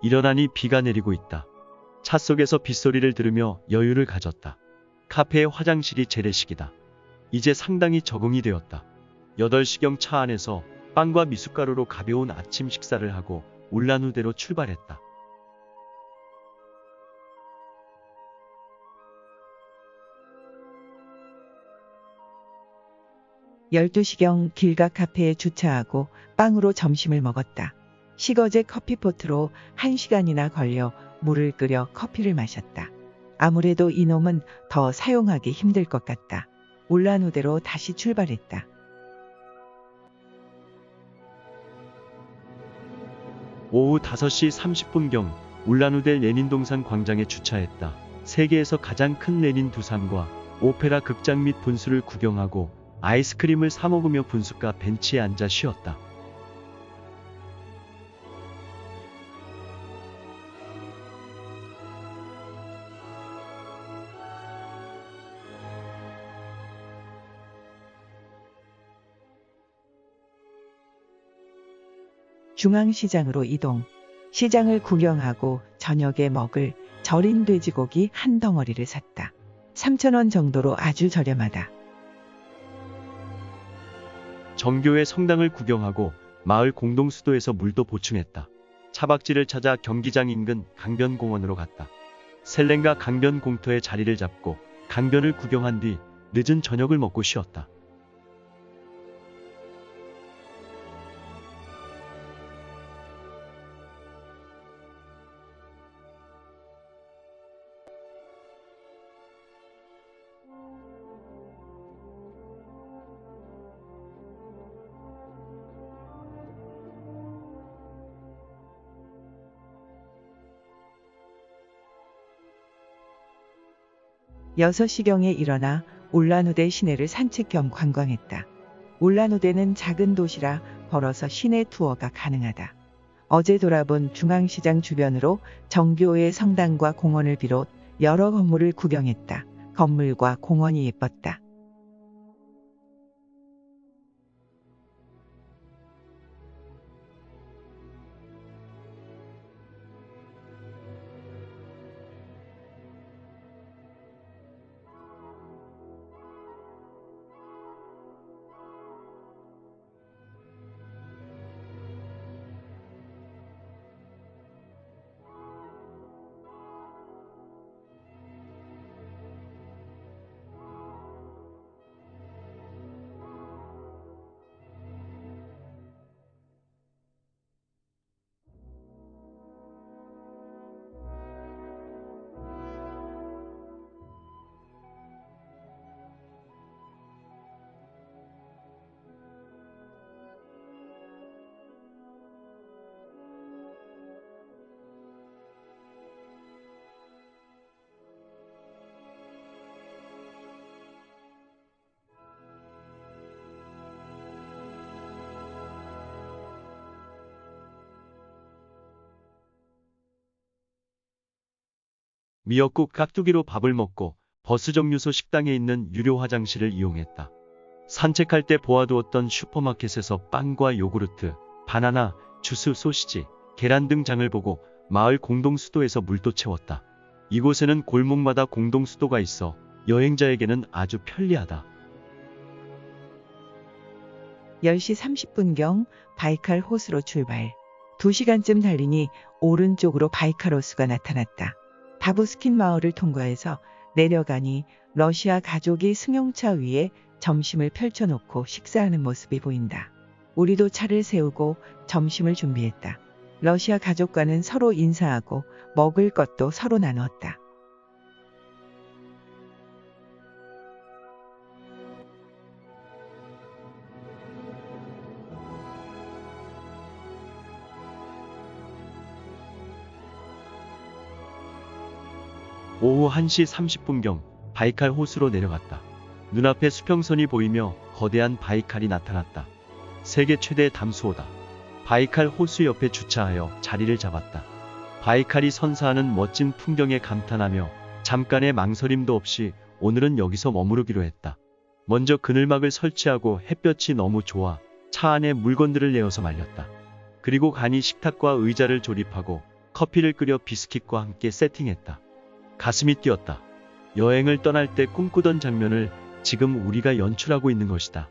일어나니 비가 내리고 있다. 차 속에서 빗소리를 들으며 여유를 가졌다. 카페의 화장실이 재래식이다. 이제 상당히 적응이 되었다. 8시경 차 안에서 빵과 미숫가루로 가벼운 아침 식사를 하고 울란우대로 출발했다. 열두 시경 길가 카페에 주차하고 빵으로 점심을 먹었다. 식어제 커피포트로 한 시간이나 걸려 물을 끓여 커피를 마셨다. 아무래도 이놈은 더 사용하기 힘들 것 같다. 울란우대로 다시 출발했다. 오후 5시 30분경 울란우대 레닌동산 광장에 주차했다. 세계에서 가장 큰 레닌 두산과 오페라 극장 및 분수를 구경하고 아이스크림을 사 먹으며 분수가 벤치에 앉아 쉬었다. 중앙시장으로 이동. 시장을 구경하고 저녁에 먹을 절인 돼지고기 한 덩어리를 샀다. 3,000원 정도로 아주 저렴하다. 정교회 성당을 구경하고 마을 공동수도에서 물도 보충했다. 차박지를 찾아 경기장 인근 강변공원으로 갔다. 셀렌과 강변 공터에 자리를 잡고 강변을 구경한 뒤 늦은 저녁을 먹고 쉬었다. 여섯 시경에 일어나 울란우대 시내를 산책 겸 관광했다. 울란우대는 작은 도시라 걸어서 시내 투어가 가능하다. 어제 돌아본 중앙시장 주변으로 정교회 성당과 공원을 비롯 여러 건물을 구경했다. 건물과 공원이 예뻤다. 미역국 깍두기로 밥을 먹고 버스 정류소 식당에 있는 유료 화장실을 이용했다. 산책할 때 보아두었던 슈퍼마켓에서 빵과 요구르트, 바나나, 주스, 소시지, 계란 등 장을 보고 마을 공동수도에서 물도 채웠다. 이곳에는 골목마다 공동수도가 있어 여행자에게는 아주 편리하다. 10시 30분경 바이칼 호수로 출발. 2시간쯤 달리니 오른쪽으로 바이칼 호수가 나타났다. 다부스킨 마을을 통과해서 내려가니 러시아 가족이 승용차 위에 점심을 펼쳐놓고 식사하는 모습이 보인다. 우리도 차를 세우고 점심을 준비했다. 러시아 가족과는 서로 인사하고 먹을 것도 서로 나누었다. 오후 1시 30분경 바이칼 호수로 내려갔다. 눈앞에 수평선이 보이며 거대한 바이칼이 나타났다. 세계 최대 담수호다. 바이칼 호수 옆에 주차하여 자리를 잡았다. 바이칼이 선사하는 멋진 풍경에 감탄하며 잠깐의 망설임도 없이 오늘은 여기서 머무르기로 했다. 먼저 그늘막을 설치하고 햇볕이 너무 좋아 차 안에 물건들을 내어서 말렸다. 그리고 간이 식탁과 의자를 조립하고 커피를 끓여 비스킷과 함께 세팅했다. 가슴이 뛰었다. 여행을 떠날 때 꿈꾸던 장면을 지금 우리가 연출하고 있는 것이다.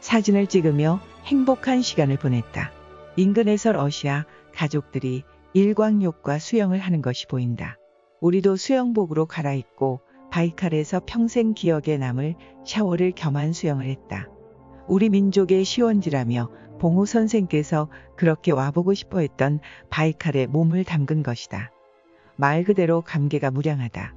사진을 찍으며 행복한 시간을 보냈다. 인근에서 러시아 가족들이 일광욕과 수영을 하는 것이 보인다. 우리도 수영복으로 갈아입고 바이칼에서 평생 기억에 남을 샤워를 겸한 수영을 했다. 우리 민족의 시원지라며 봉호 선생께서 그렇게 와보고 싶어 했던 바이칼에 몸을 담근 것이다. 말 그대로 감개가 무량하다.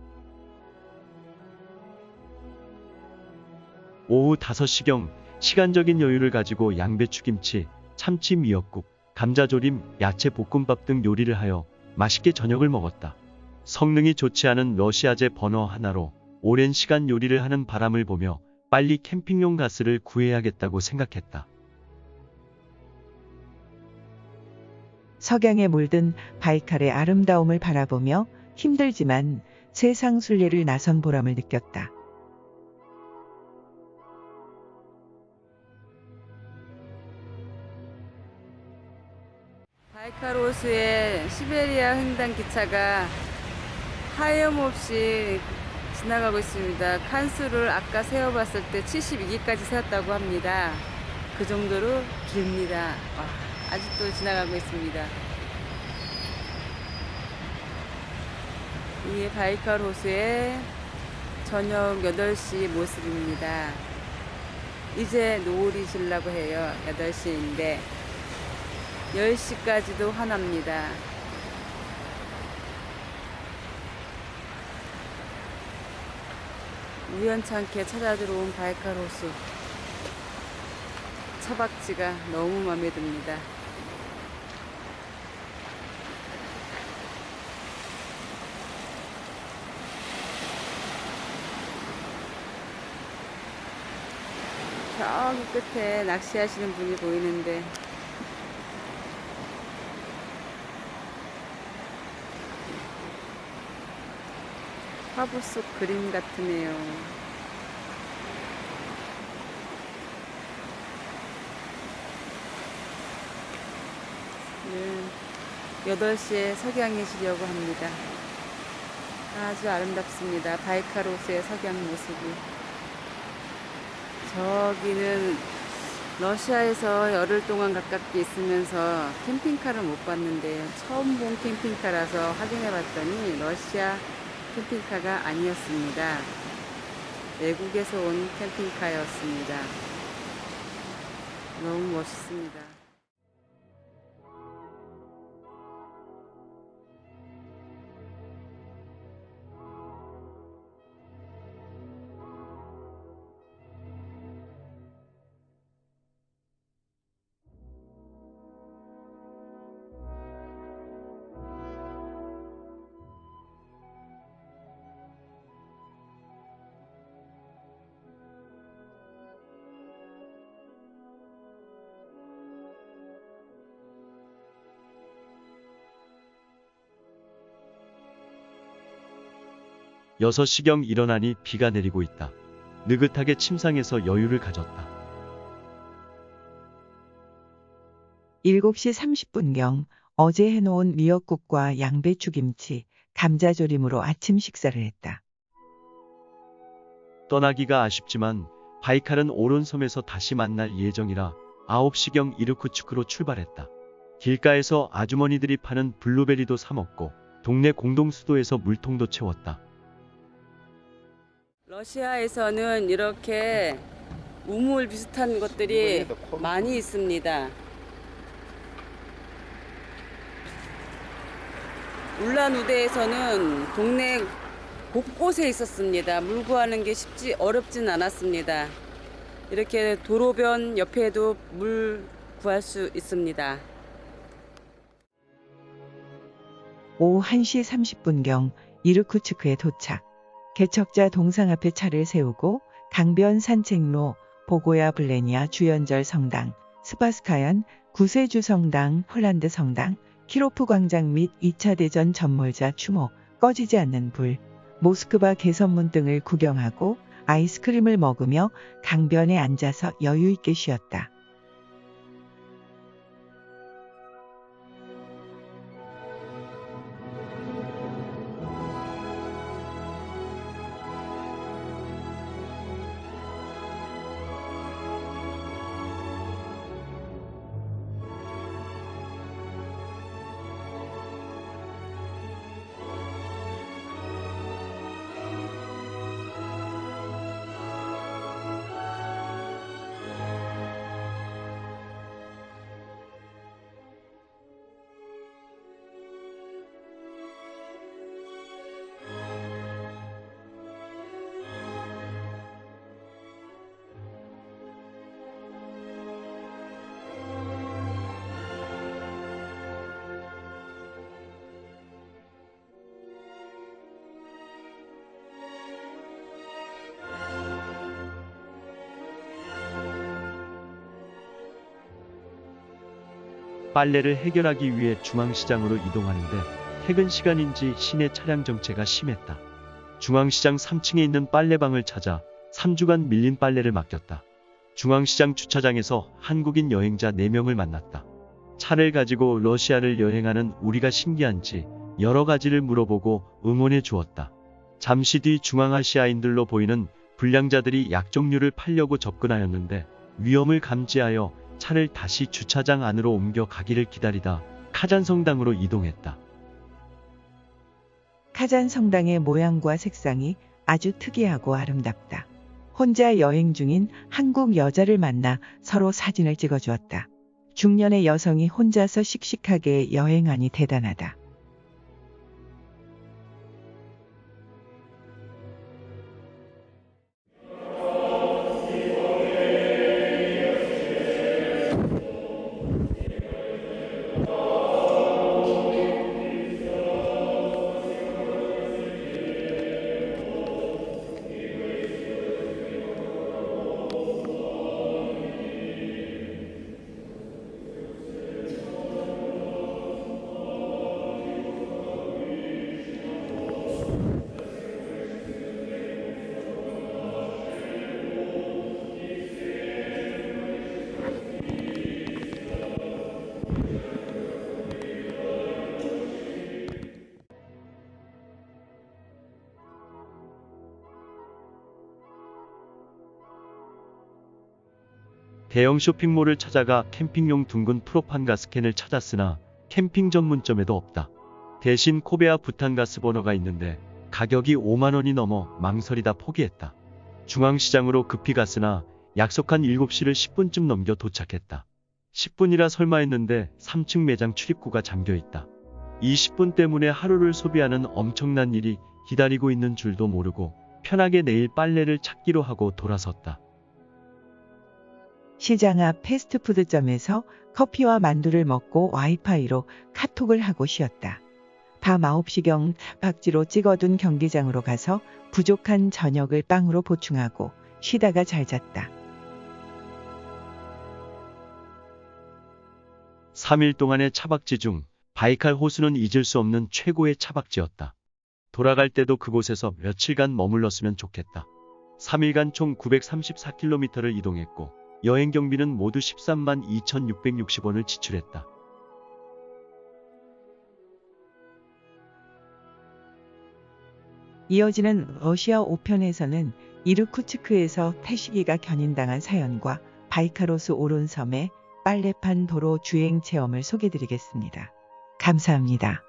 오후 5시경 시간적인 여유를 가지고 양배추김치, 참치 미역국, 감자조림, 야채 볶음밥 등 요리를 하여 맛있게 저녁을 먹었다. 성능이 좋지 않은 러시아제 버너 하나로 오랜 시간 요리를 하는 바람을 보며 빨리 캠핑용 가스를 구해야겠다고 생각했다. 석양에 물든 바이칼의 아름다움을 바라보며 힘들지만 세상 순례를 나선 보람을 느꼈다. 바이칼 호수의 시베리아 횡단 기차가 하염없이 지나가고 있습니다. 칸수를 아까 세어봤을 때 72기까지 세웠다고 합니다. 그 정도로 길입니다. 와, 아직도 지나가고 있습니다. 이게 바이칼 호수의 저녁 8시 모습입니다. 이제 노을이 질라고 해요. 8시인데 10시까지도 환합니다. 우연찮게 찾아 들어온 바이칼 호수. 차박지가 너무 마음에 듭니다. 저기 끝에 낚시하시는 분이 보이는데 화보 속 그림 같으네요. 네, 8시에 석양이 지려고 합니다. 아주 아름답습니다. 바이카로스의 석양 모습이. 저기는 러시아에서 열흘 동안 가깝게 있으면서 캠핑카를 못 봤는데요. 처음 본 캠핑카라서 확인해 봤더니 러시아 캠핑카가 아니었습니다. 외국에서 온 캠핑카였습니다. 너무 멋있습니다. 여섯 시경 일어나니 비가 내리고 있다. 느긋하게 침상에서 여유를 가졌다. 7시 30분경 어제 해놓은 미역국과 양배추김치, 감자조림으로 아침 식사를 했다. 떠나기가 아쉽지만 바이칼은 오른섬에서 다시 만날 예정이라 9시경 이르쿠츠크로 출발했다. 길가에서 아주머니들이 파는 블루베리도 사 먹고 동네 공동수도에서 물통도 채웠다. 러시아에서는 이렇게 우물 비슷한 것들이 많이 있습니다. 울란우데에서는 동네 곳곳에 있었습니다. 물 구하는 게 쉽지 어렵진 않았습니다. 이렇게 도로변 옆에도 물 구할 수 있습니다. 오후 1시 30분경 이르쿠츠크에 도착. 개척자 동상 앞에 차를 세우고 강변 산책로, 보고야 블레니아 주연절 성당, 스바스카얀 구세주 성당, 폴란드 성당, 키로프 광장 및 2차 대전 전몰자 추모, 꺼지지 않는 불, 모스크바 개선문 등을 구경하고 아이스크림을 먹으며 강변에 앉아서 여유 있게 쉬었다. 빨래를 해결하기 위해 중앙시장으로 이동하는데 퇴근 시간인지 시내 차량 정체가 심했다. 중앙시장 3층에 있는 빨래방을 찾아 3주간 밀린 빨래를 맡겼다. 중앙시장 주차장에서 한국인 여행자 4명을 만났다. 차를 가지고 러시아를 여행하는 우리가 신기한지 여러 가지를 물어보고 응원해 주었다. 잠시 뒤 중앙아시아인들로 보이는 불량자들이 약 종류를 팔려고 접근하였는데 위험을 감지하여 차를 다시 주차장 안으로 옮겨 가기를 기다리다 카잔 성당으로 이동했다. 카잔 성당의 모양과 색상이 아주 특이하고 아름답다. 혼자 여행 중인 한국 여자를 만나 서로 사진을 찍어주었다. 중년의 여성이 혼자서 씩씩하게 여행하니 대단하다. 대형 쇼핑몰을 찾아가 캠핑용 둥근 프로판 가스캔을 찾았으나 캠핑 전문점에도 없다. 대신 코베아 부탄 가스 버너가 있는데 가격이 5만 원이 넘어 망설이다 포기했다. 중앙시장으로 급히 갔으나 약속한 7시를 10분쯤 넘겨 도착했다. 10분이라 설마 했는데 3층 매장 출입구가 잠겨 있다. 이 10분 때문에 하루를 소비하는 엄청난 일이 기다리고 있는 줄도 모르고 편하게 내일 빨래를 찾기로 하고 돌아섰다. 시장 앞 패스트푸드점에서 커피와 만두를 먹고 와이파이로 카톡을 하고 쉬었다. 밤 9시경 박지로 찍어둔 경기장으로 가서 부족한 저녁을 빵으로 보충하고 쉬다가 잘 잤다. 3일 동안의 차박지 중 바이칼 호수는 잊을 수 없는 최고의 차박지였다. 돌아갈 때도 그곳에서 며칠간 머물렀으면 좋겠다. 3일간 총 934km를 이동했고 여행 경비는 모두 13만 2,660원을 지출했다. 이어지는 러시아 5편에서는 이르쿠츠크에서 태시기가 견인당한 사연과 바이카로스 오론섬의 빨래판 도로 주행 체험을 소개드리겠습니다. 감사합니다.